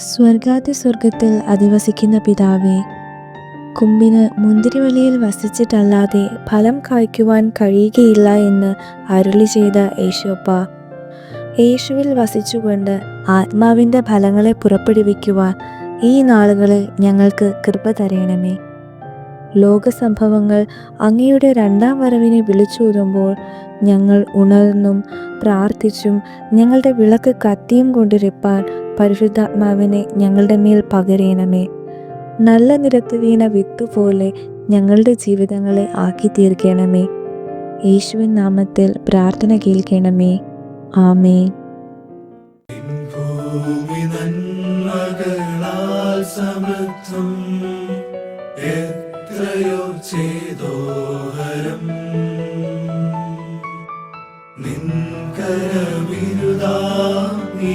സ്വർഗാതി സ്വർഗത്തിൽ അധിവസിക്കുന്ന പിതാവേ കുമ്പിന് മുന്തിരിവലിയിൽ വസിച്ചിട്ടല്ലാതെ ഫലം കായ്ക്കുവാൻ കഴിയുകയില്ല എന്ന് അരുളി ചെയ്ത യേശോപ്പ യേശുവിൽ വസിച്ചുകൊണ്ട് ആത്മാവിന്റെ ഫലങ്ങളെ പുറപ്പെടുവിക്കുവാൻ ഈ നാളുകളിൽ ഞങ്ങൾക്ക് കൃപ തരയണമേ ലോകസംഭവങ്ങൾ അങ്ങയുടെ രണ്ടാം വരവിനെ വിളിച്ചൂതുമ്പോൾ ഞങ്ങൾ ഉണർന്നും പ്രാർത്ഥിച്ചും ഞങ്ങളുടെ വിളക്ക് കത്തിയും കൊണ്ടിരിപ്പാൻ പരിശുദ്ധാത്മാവിനെ ഞങ്ങളുടെ മേൽ പകരേണമേ. നല്ല നിരത്ത് വീണ വിത്തുപോലെ ഞങ്ങളുടെ ജീവിതങ്ങളെ ആക്കി തീർക്കണമേ. യേശുവിൻ നാമത്തിൽ പ്രാർത്ഥന കേൾക്കണമേ. ആമേ സമൃദ്ധം. എത്രയോ ചേതോഹരം. നിൻകരവിരുതാ നീ